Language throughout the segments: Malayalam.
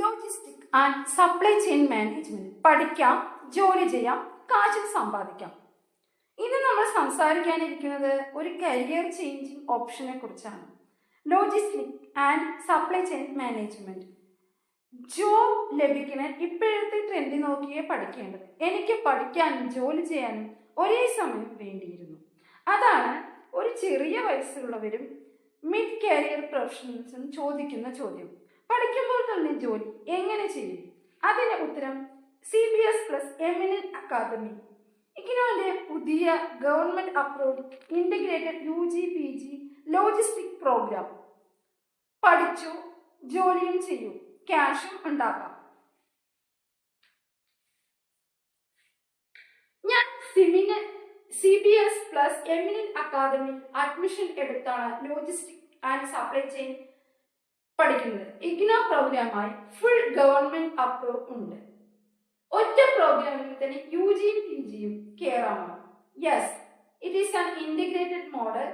Logistic and supply chain management പഠിക്കാം ജോലി ചെയ്യാം കാശിൽ സമ്പാദിക്കാം. ഇന്ന് നമ്മൾ സംസാരിക്കാനിരിക്കുന്നത് ഒരു കരിയർ ചേഞ്ചിങ് ഓപ്ഷനെ കുറിച്ചാണ്. Logistic and supply chain management job ലഭിക്കുന്ന ഇപ്പോഴത്തെ ട്രെൻഡ് നോക്കിയേ പഠിക്കേണ്ടത്. എനിക്ക് പഠിക്കാനും ജോലി ചെയ്യാനും ഒരേ സമയം വേണ്ടിയിരുന്നു. അതാണ് ഒരു ചെറിയ വയസ്സുള്ളവരും മിഡ് കരിയർ പ്രൊഫഷണൽസും ചോദിക്കുന്ന ചോദ്യം. പഠിക്കുമ്പോൾ തന്നെ ജോലി എങ്ങനെ ചെയ്യും? അതിന് ഉത്തരം C B S plus eminent academy ഇഗ്നോന്റെ പുതിയ government approve integrated U G P G logistic programme പഠിച്ചു ജോലിയും ചെയ്യും ക്യാഷും ഉണ്ടാക്കാം. ഞാൻ സിമിന് C B S plus eminent academy admission എടുത്താണ് ലോജിസ്റ്റിക് ആൻഡ് സപ്ലൈ ചെയിൻ പഠിക്കുന്നത്. ഇഗ്നോ പ്രോഗ്രാമായി ഫുൾ ഗവൺമെന്റ് അപ്രൂവ് ഉണ്ട്. ഒറ്റ പ്രോഗ്രാമിൽ തന്നെ യു ജിയും പി ജിയും കയറാമോ yes it is an integrated model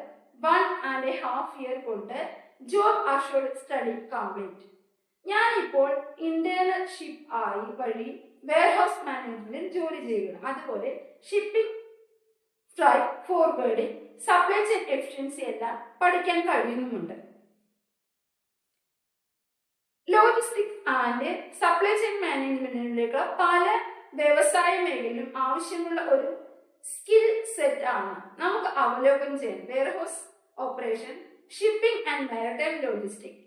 one and a half year കൊണ്ട് ജോബ് അഷോർഡ് സ്റ്റഡി കംപ്ലീറ്റ് ഞാൻ ഇപ്പോൾ ഇന്റേൺഷിപ്പ് ആയി വഴി വെയർഹൗസ് മാനേജ്മെന്റിൽ ജോലി ചെയ്യുകയാണ് അതുപോലെ shipping flight forwarding supply chain efficiency എല്ലാം പഠിക്കാൻ കഴിയുന്നുമുണ്ട്. ലോജിസ്റ്റിക്സ് ആൻഡ് സപ്ലൈ ചെയിൻ മാനേജ്മെന്റിലേക്ക് പല വ്യവസായ മേഖലയിലും ആവശ്യമുള്ള ഒരു സ്കിൽ സെറ്റ് ആണ്. നമുക്ക് അവലോകനം ചെയ്യാം. Warehouse operation shipping and maritime logistic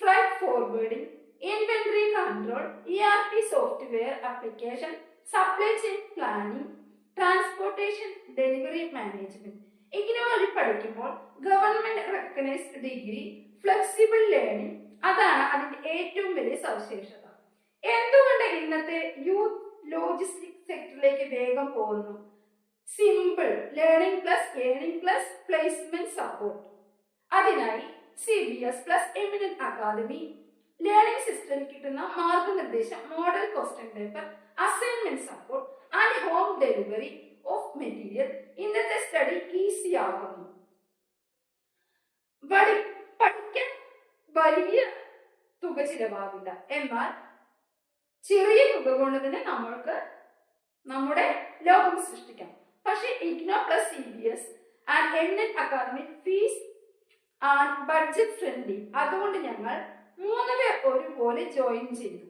flight forwarding inventory control E R P software application supply chain planning transportation delivery management ഇങ്ങനെ വഴി പഠിക്കുമ്പോൾ government recognised degree flexible learning അതാണ് അതിന്റെ ഏറ്റവും വലിയ സവിശേഷത എന്തുകൊണ്ട് ഇന്നത്തെ യൂത്ത് ലോജിസ്റ്റിക് സെക്ടറിലേക്ക് വേഗം പോകുന്നു? Simple learning plus earning plus placement support അതിനായി C B S plus eminent academy learning സിസ്റ്റത്തിൽ കിട്ടുന്ന മാർഗനിർദ്ദേശം model question paper assignment support and home delivery of material ഇന്നത്തെ സ്റ്റഡി ഈസി ആകുന്നു. പഠിക്കാൻ വലിയ തുക ചിലവാകില്ല. എന്നാൽ ചെറിയ തുക കൊണ്ട് തന്നെ നമ്മൾക്ക് നമ്മുടെ ലോകം സൃഷ്ടിക്കാം. പക്ഷെ IGNOU plus C B S and N N academy fees and budget friendly അതുകൊണ്ട് ഞങ്ങൾ മൂന്ന് പേർ ഒരുപോലെ ജോയിൻ ചെയ്തു.